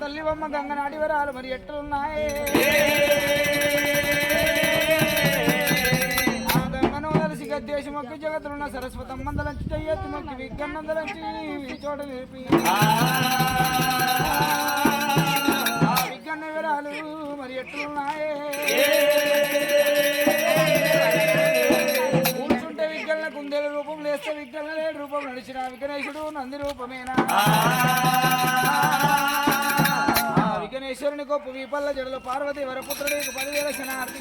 తల్లివమ్మ గంగనాటి వరాలు మరి ఎట్లున్నాయి ఆ గంగను జగత్తులున్న సరస్వతం మందలంచి మొక్కి విగ్గన్నందలంచి చోట నిలిపి నడిచిన విఘ్నేశుడు నంది రూపమేనా? విఘ్నేశ్వరుని గొప్ప విపల్ల జడలు పార్వతి వరపుత్రుడికి పదివేల శనార్థి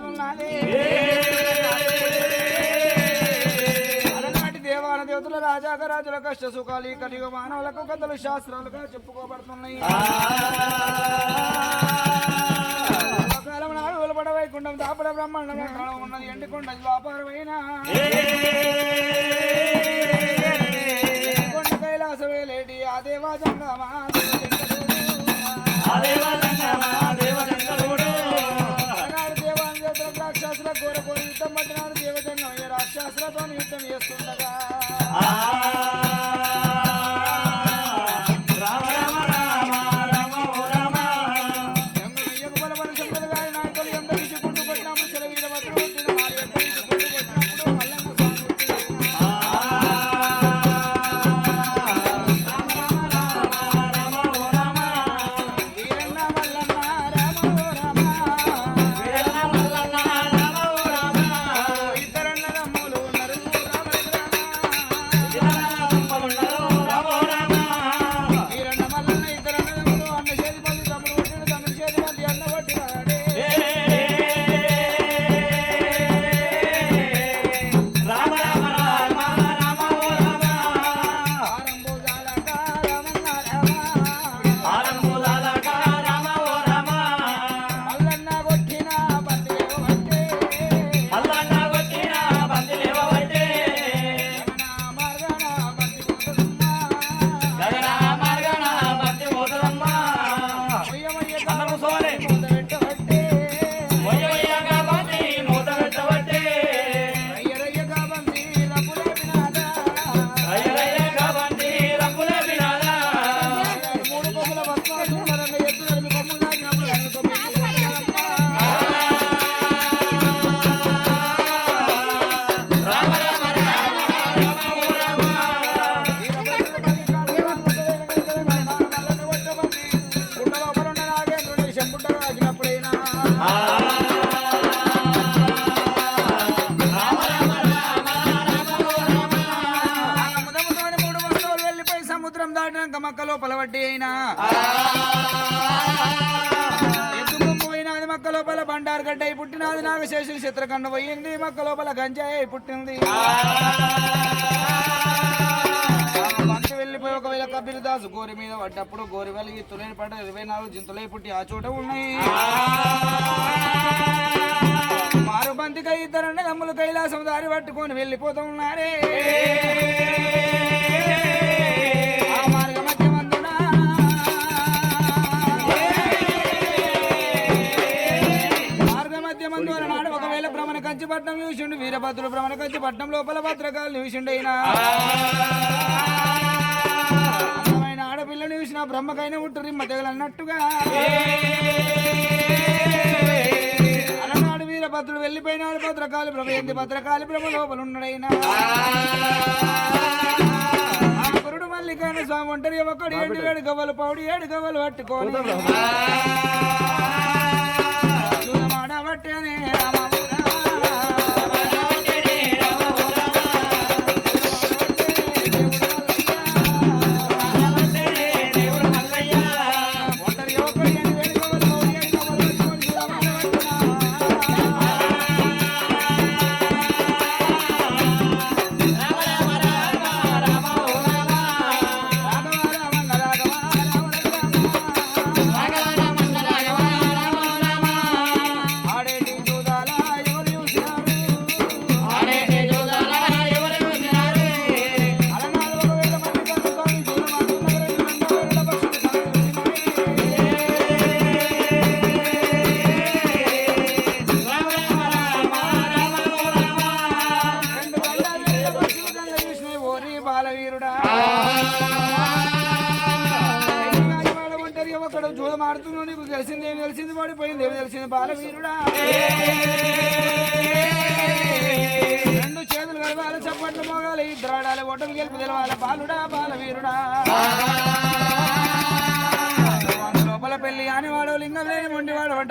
అలనాటి దేవాన దేవతల రాజాక రాజుల కష్ట సుఖాలు ఈ కలియుగ మానవులకు కథలు శాస్త్రాలుగా చెప్పుకోబడుతున్నాయి. వెలుపడ వైకుంఠం దాపడ బ్రహ్మాండం ఉన్నది ఎండికొండ వ్యాపారమైన. కొండ కైలాసమే లేడి ఆ దేవా ఈ యుద్ధం చేస్తుండగా. దాటినాక మక్క లోపల అయినా. ఎత్తుకుపోయినది మక్క లోపల బండారు గడ్డ అయి పుట్టినది నాగశేషులు చిత్రకండ పోయింది. మక్క లోపల గంజాయి అయి పుట్టింది. మంచి వెళ్ళిపోయి ఒకవేళ కబీరదాసు గోరి మీద పడ్డప్పుడు గోరి వెలిగి తులైన పడ్డ ఇరవై నాలుగు జింతులై పుట్టి ఆ చోట ఉన్నాయి. మారు బంతికై ఇద్దరన్న దమ్ములు కైలాసం దారి పట్టుకొని వెళ్ళిపోతూ ఉన్నారే. చూసిండు వీరభద్రుడు భ్రమణ కంచిపట్నం లోపల భద్రకాలు అందమైన ఆడపిల్లని చూసిన బ్రహ్మకైన ఉట్టు రిమ్మ తెగలన్నట్టుగా. అలనాడు వీరభద్రుడు వెళ్ళిపోయినాడు భద్రకాళి బ్రహ్మ ఏంది భద్రకాళి బ్రహ్మ లోపల ఉన్నాడైనా గురుడు మల్లికాన స్వామి ఒంటరి ఒకడు ఏడు ఏడు గవ్వలు పౌడి ఏడు గవ్వలు పట్టుకొని.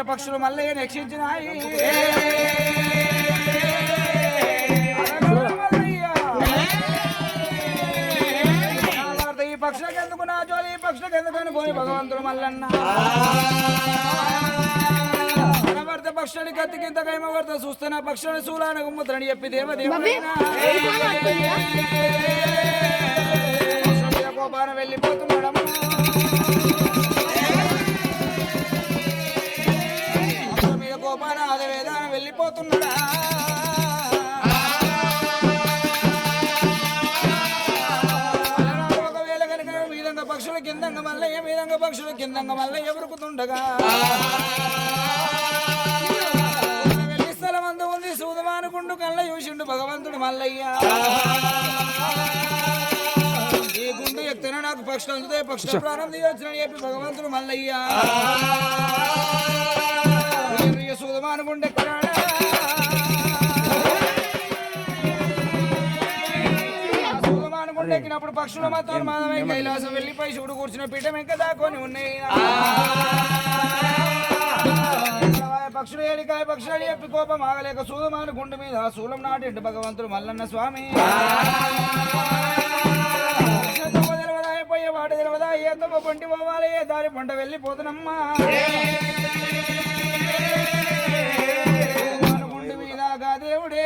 పక్షులు మళ్ళీ రక్షించినాయి. ఈ పక్షులకు ఎందుకు నా జోలి? ఈ పక్షులకు ఎందుకు అనుకోని భగవంతుడు మల్లన్న. భర్త పక్షుని కత్తికింత కైమవర్త చూస్తున్న పక్షుని శూలాన గుమ్ముద్రని చెప్పి దేవదేవుడైనా కోపాన వెళ్ళిపోతున్నాడమ్మ. పక్షుల కిందంగా మల్లయ్య ఎదురుకుతుండగా వెళ్ళి స్థలం అందు ఉంది సూదమానుకుండు కళ్ళ చూసిండు భగవంతుడు మల్లయ్య. ఈ గుండు ఎత్తిన నాకు పక్షులు అందుతాయి. పక్షుల ప్రాణం తీయొచ్చిన చెప్పి భగవంతుడు మల్లయ్య. సూదమానుకుండు ఎక్కడాడా పక్షుల మాత్రం మాధవై కైలాసం వెళ్ళిపోయి శివుడు కూర్చున్న పీఠం ఇంకా దాకొని ఉన్నాయి? పక్షులు ఏడికాయ పక్షులు చెప్పి కోపం ఆగలేక సూదమాను గుండు మీద శూలం నాటిండు భగవంతుడు మల్లన్న స్వామి. పోయే వాడు తెలవదా ఏ తప్ప పంటి పోవాలి ఏ దారి పంట వెళ్ళిపోతున్నమ్మా దేవుడే.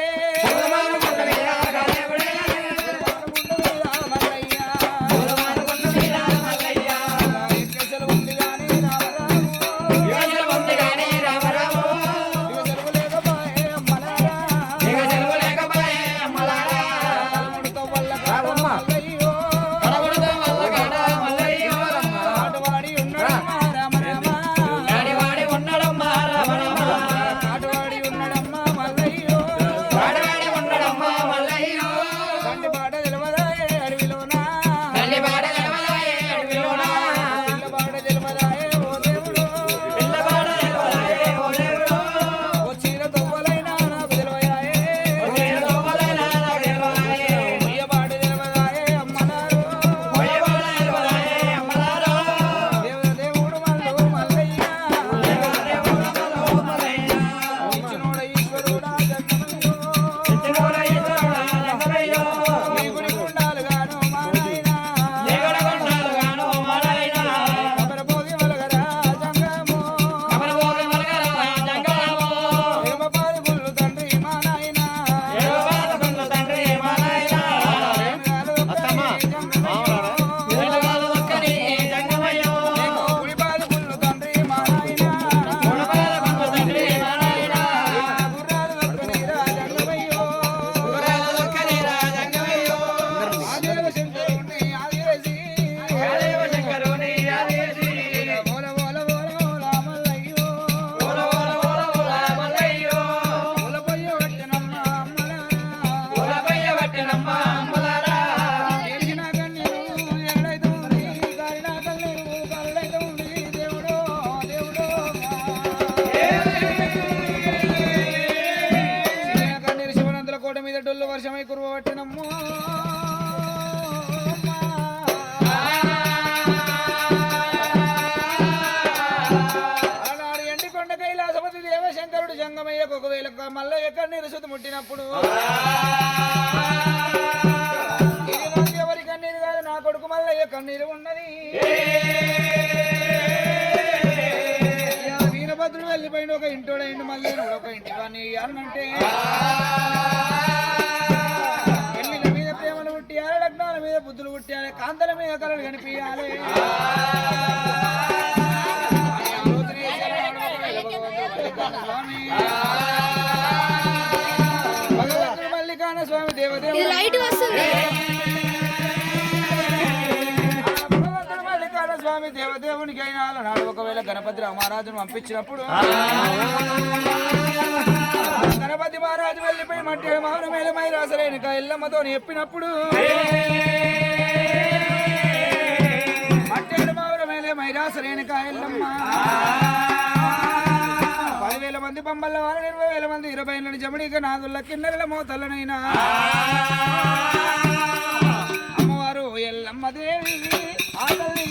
మల్లయ్య కన్నీరు ఉన్నది. వీరభద్రుడు వెళ్ళిపోయింది ఒక ఇంటోడైండు మళ్ళీ ఒక ఇంటి వాడిని ఇయ్యాలంటే పెళ్ళిల మీద ప్రేమలు పుట్టియాలి లగ్నాల మీద బుద్ధులు పుట్టియాలి కాంతల మీద కళలు కనిపించాలి స్వామి దేవదేవ లైట్ వస్తుంది. ఒకవేళ గణపతి రామరాజును పంపించినప్పుడు గణపతి మహారాజు వెళ్ళిపోయి మట్టి మౌన మేల మైరాసలేనిక ఎల్లమ్మతో చెప్పినప్పుడు మట్టేడు మౌన మేలే మైరాసలేనిక ఎల్లమ్మ పదివేల మంది పంబల్ల వారు ఇరవై వేల మంది ఇరవై ఎనిమిది జమడిక నాగుల కిన్నెల మోతలనైనా. అమ్మవారు ఎల్లమ్మ దేవి ఆ తల్లి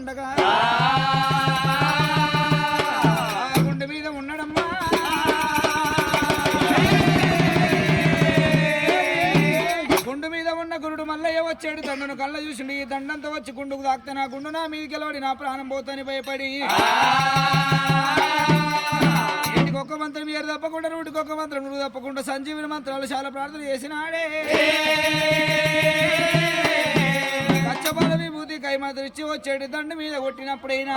ఉండగా గుండె మీద ఉన్నాడమ్మా. గుండు మీద ఉన్న గురుడు మల్లయ్య వచ్చాడు. దండును కళ్ళ చూసిండు. ఈ దండంతో వచ్చి గుండుకు తాకితే నా గుండు నా మీద గెలవడి నా ప్రాణం పోతని భయపడి. ఇంటికి ఒక్క మంత్రం? మీరు తప్పకుండా నూటికి ఒక్క మంత్రం నువ్వు తప్పకుండా సంజీవిని మంత్రాలు చాలా ప్రార్థన చేసినాడే. కచ్చబాల విభూతి కైమాత్రం ఇచ్చి దండు మీద కొట్టినప్పుడైనా.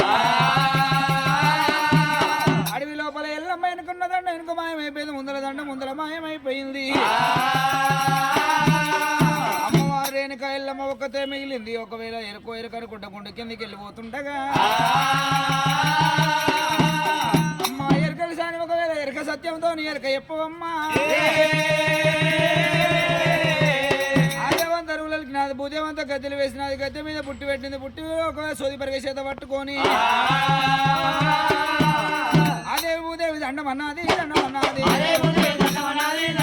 అడవి లోపల ఎల్లమ్మ వెనుకున్న దండ వెనుక మాయమైపోయింది. ముందల దండ ముందల మాయమైపోయింది. అమ్మవారు వెనుక ఎల్లమ్మ ఒక్కతే మిగిలింది. ఒకవేళ ఎరుకో ఎరుక అనుకుంటా గుండె కిందికి వెళ్ళిపోతుండగా. అమ్మ ఎరుకలు సాని ఒకవేళ ఎరుక సత్యంతో నీ ఎరుక చెప్పవమ్మా ఆదేవంత అరువులకి నాది భూదేవంత గద్దెలు వేసినది గద్దె మీద పుట్టి పెట్టింది. పుట్టి ఒకవేళ సోది పరిగె చేత పట్టుకొని అదే భూదేవి దండం అన్నది దండం అన్నది. అదే భూదేవి దండం అన్నది దండం అన్నది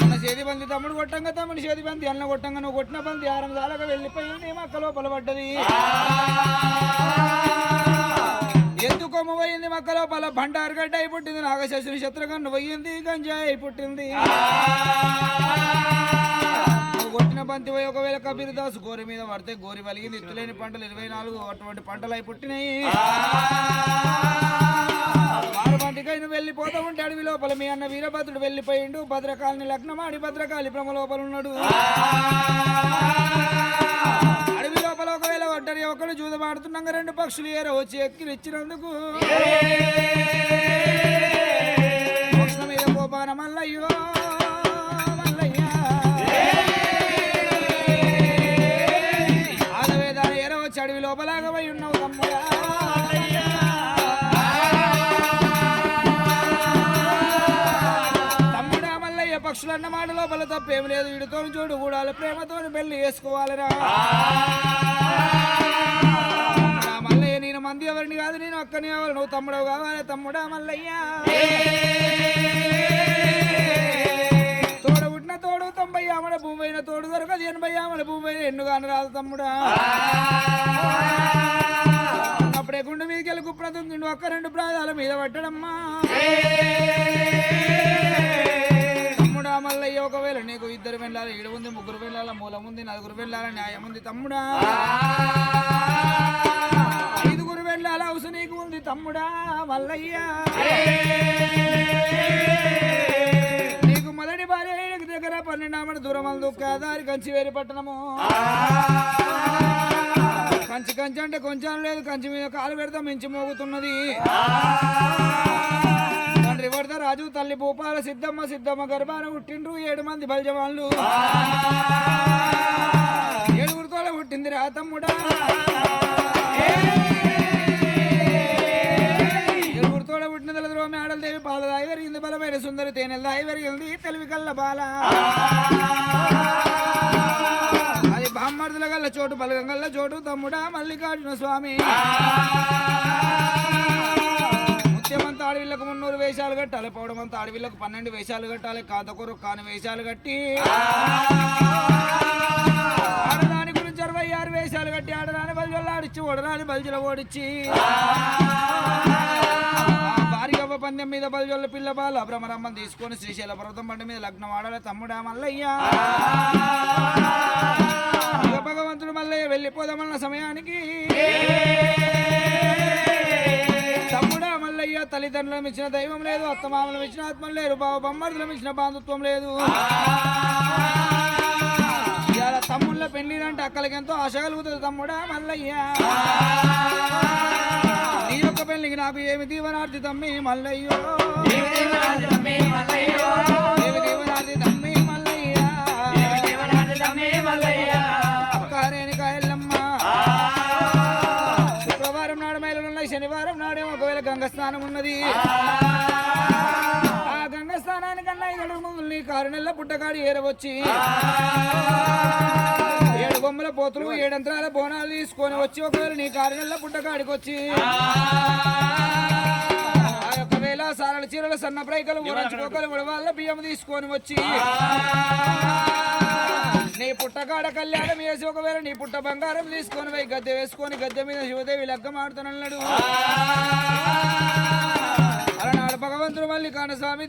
అన్న చేతి బంది తమ్ముడు కొట్టంగా తమ్ముడు చేతి బంది అన్న కొట్టంగా నువ్వు కొట్టిన బంది ఆరం దాలగా వెళ్ళిపోయింది మక్క లోపల పడ్డది. పోయింది మక్క లోపల? బండారు గడ్డ అయి పుట్టింది నాగశస్త్రి శత్రుఘ్ను పోయింది గంజాయి అయి పుట్టింది. కొట్టిన బంతి పోయి ఒకవేళ కబీర్ దాస్ గోరి మీద పడితే గోరి వలిగింది ఎత్తులేని పంటలు ఇరవై నాలుగు అటువంటి పంటలు అయి పుట్టినాయి. ఆరు నువ్వు వెళ్ళిపోతా ఉంటే అడవి లోపల మీ అన్న వీరభద్రుడు వెళ్ళిపోయిండు. భద్రకాలిని లగ్నమాడి భద్రకాళి భ్రమ లోపల ఉన్నాడు. అడవి లోపల ఒకవేళ ఒంటరి ఒకడు జూదమాడుతున్నాక రెండు పక్షులు ఏరో వచ్చి ఎక్కి ఇచ్చినందుకు మీద కోపాన మల్లయ్యో వచ్చి అడవి లోపలాగమై పోయి ఉన్నావు తమ్ముడా. పక్షులు అన్న మాటలో బల తప్పేం లేదు. వీడితో చూడు కూడాలి ప్రేమతో పెళ్ళి వేసుకోవాలిరా మల్లయ్య నేను మంది ఎవరిని కాదు నేను ఒక్కని ఎవరు. నువ్వు తమ్ముడవు కావాలి తమ్ముడా మల్లయ్య. తోడబుట్టిన తోడు తొంభై ఆమడ భూమి అయిన తోడు దొరకదు ఎనభై ఆమడ భూమి ఎన్ను కాని రాదు తమ్ముడా. అప్పుడే గుండు మీదకి వెళ్ళి గుప్రతుంది ఒక్క రెండు ప్రాంతాల మీద పట్టడమ్మా మల్లయ్య ఒకవేళ నీకు ఇద్దరు వెళ్ళాలి ఏడు ఉంది ముగ్గురు వెళ్ళాల మూలం ఉంది నలుగురు వెళ్ళాల న్యాయం ఉంది తమ్ముడా. ఐదుగురు వెళ్ళాల అవసరం నీకు ఉంది తమ్ముడా మల్లయ్య. నీకు మొదటి భార్య దగ్గర పన్నెండు దూరం అందు దారి కంచి వేరి పట్టణము. కంచి కంచి అంటే కొంచెం లేదు కంచి మీద కాలు పెడతాం మించి మోగుతున్నది. వరద రాజు తల్లి భూపాల సిద్ధమ్మ సిద్ధమ్మ గర్భాన పుట్టిండ్రు ఏడు మంది బలజవాన్లు ఏడుగురితో పుట్టింది రా తమ్ముడా. ఏడుగురితో పుట్టిన తలద్రో మేడల దేవి పాల దాయి పెరిగింది బలమైన సుందరి తేనెల దాయి పెరిగింది తెలివి కల్ల బాల. అది బామ్మర్దుల గల్ల చోటు బలగంగల్ల చోటు తమ్ముడా మల్లికార్జున స్వామి. నిత్యమంతా ఆడవిళ్ళకు మున్నూరు వేషాలు కట్టాలి పౌడమంతా ఆడవిళ్ళకు పన్నెండు వేషాలు కట్టాలి కాతకూరు కాని వేషాలు కట్టి. ఆడదాని గురించి అరవై ఆరు వేషాలు కట్టి ఆడదాని బల్జల్లో ఆడిచ్చి ఓడదాని బల్జల ఓడిచ్చి. భార్గవ పందెం మీద బల్జొల్ల పిల్ల బాల భ్రమరమ్మని తీసుకొని శ్రీశైల పర్వతం బండి మీద లగ్నం ఆడాలి తమ్ముడా మల్లయ్య. భగవంతుడు మల్లయ్య వెళ్ళిపోదామన్న సమయానికి. మల్లయ్య తల్లిదండ్రులను ఇచ్చిన దైవం లేదు అత్తమామలను ఇచ్చిన ఆత్మలు లేరు బావ బొమ్మర్దులం ఇచ్చిన బాంధుత్వం లేదు. ఇవాళ తమ్ముళ్ళ పెళ్ళినంటే అక్కలకి ఎంతో ఆశ కలుగుతుంది తమ్ముడా మల్లయ్య. నీ యొక్క పెళ్ళికి నాకు ఏమి దీవనార్థి తమ్మి మల్లయ్యో? దీవనార్థి తమ్మి మల్లయ్య? శనివారం నాడేమో ఒకవేళ గంగ స్నానం ఉన్నది. ఆ. గంగ స్నానానికన్నా ఇద్దరు ముందు కారు నెలల పుట్టకాడి ఏరవచ్చి ఏడు బొమ్మల పోతులు ఏడంతరాల బోనాలు తీసుకొని వచ్చి ఒకవేళ నీ కారు నెలల పుట్టకాడికి వచ్చి ఆ యొక్క వేళ సారల చీరల సన్న ప్రైకలు ఊరంచుకోకలు వాళ్ళ బియ్యం తీసుకొని వచ్చి నీ పుట్టకాడ కళ్యాణం వేసి ఒకవేళ నీ పుట్ట బంగారం తీసుకొని పోయి గద్దె వేసుకొని గద్దె మీద శివదేవి లగ్గం ఆడుతానన్నాడు అలనాడు భగవంతుడు మళ్ళీ కానస్వామి